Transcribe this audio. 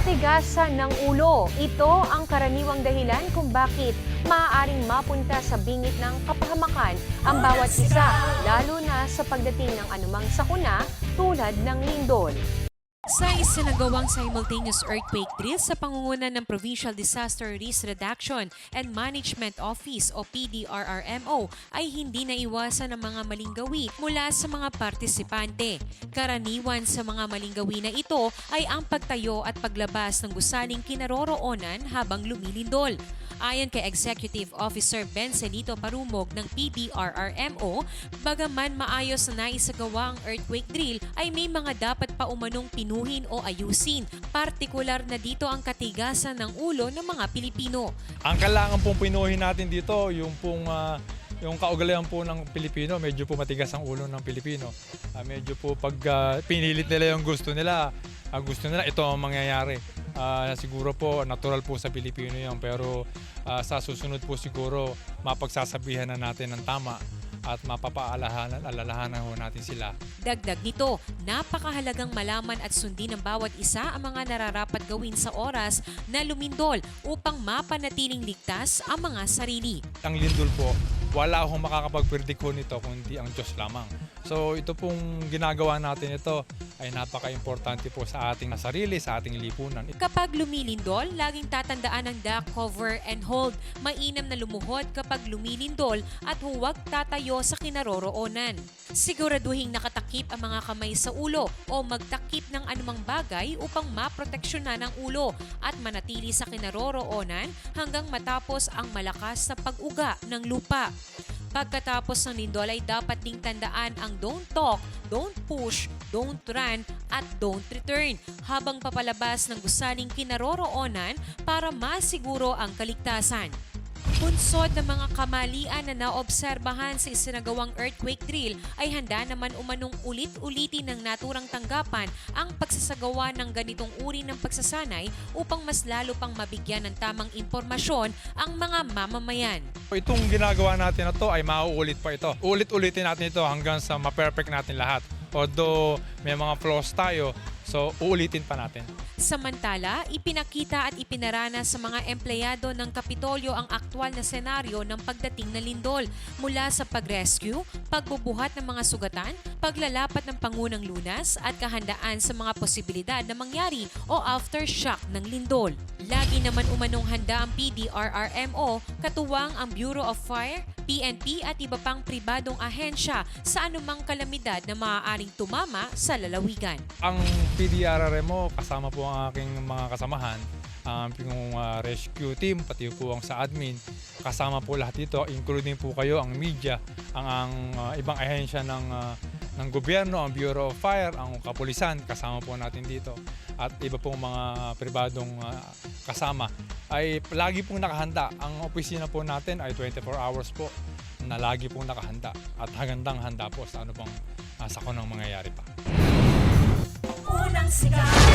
Katigasan ng ulo. Ito ang karaniwang dahilan kung bakit maaaring mapunta sa bingit ng kapahamakan ang bawat isa, lalo na sa pagdating ng anumang sakuna tulad ng lindol. Sa isinagawang simultaneous earthquake drill sa pangunguna ng Provincial Disaster Risk Reduction and Management Office o PDRRMO ay hindi naiwasan ang mga malinggawi mula sa mga partisipante. Karaniwan sa mga malinggawi na ito ay ang pagtayo at paglabas ng gusaling kinaroroonan habang lumilindol. Ayon kay Executive Officer Ben Celito Parumog ng PDRRMO, bagaman maayos na naisagawa ang earthquake drill ay may mga dapat pa umanong pinuhin o ayusin. Partikular na dito ang katigasan ng ulo ng mga Pilipino. Ang kailangan pong pinuhin natin dito, yung pong ah, yung kaugalian po ng Pilipino, medyo po matigas ang ulo ng Pilipino. Ah, medyo po pag ah, pinilit nila yung gusto nila, ang gusto nila, ito ang mangyayari. Ah, siguro po, natural po sa Pilipino yan, pero ah, sa susunod po siguro, mapagsasabihan na natin ng tama at mapapaalahanan alalahanan ho natin sila Dagdag nito, napakahalagang malaman at sundin ng bawat isa ang mga nararapat gawin sa oras na lumindol upang mapanatiling ligtas ang mga sarili. ang lindol po, wala akong makakapag-predict ho nito kundi ang Diyos lamang. So ito pong ginagawa natin ito ay napaka-importante po sa ating sarili, sa ating lipunan. Kapag lumilindol, laging tatandaan ang duck cover and hold. Mainam na lumuhod kapag lumilindol at huwag tatayo sa kinaroroonan. Siguraduhin nakatakip ang mga kamay sa ulo o magtakip ng anumang bagay upang maproteksyonan ang ulo at manatili sa kinaroroonan hanggang matapos ang malakas na pag-uga ng lupa. Pagkatapos ng lindol ay dapat ding tandaan ang don't talk, don't push, don't run, at don't return habang papalabas ng gusaling kinaroroonan para masiguro ang kaligtasan. Punsod ng mga kamalian na naobserbahan sa isinagawang earthquake drill ay handa naman umanong ulit-ulitin ng naturang tanggapan ang pagsasagawa ng ganitong uri ng pagsasanay upang mas lalo pang mabigyan ng tamang impormasyon ang mga mamamayan. Itong ginagawa natin na to ay mauulit pa ito. Ulit-ulitin natin ito hanggang sa ma-perfect natin lahat. Although may mga flaws tayo, so uulitin pa natin. Samantala, ipinakita at ipinarana sa mga empleyado ng Kapitolyo ang aktwal na senaryo ng pagdating na lindol mula sa pag-rescue, pagbubuhat ng mga sugatan, paglalapat ng pangunang lunas at kahandaan sa mga posibilidad na mangyari o aftershock ng lindol. Lagi naman umanong handa ang PDRRMO, katuwang ang Bureau of Fire, PNP at iba pang pribadong ahensya sa anumang kalamidad na maaaring tumama sa lalawigan. Ang PDRRMO, kasama po ang aking mga kasamahan, ang yung ah, rescue team, pati po ang sa admin, kasama po lahat dito, including po kayo, ang media, ang, ang ah, ibang ahensya ng, ah, ng gobyerno, ang Bureau of Fire, ang kapulisan, kasama po natin dito, at iba pong mga pribadong ah, kasama, ay lagi pong nakahanda. Ang opisina po natin ay 24 hours po na lagi pong nakahanda at hagandang handa po sa ano pang uh, sakunang mangyayari pa. Unang sigaw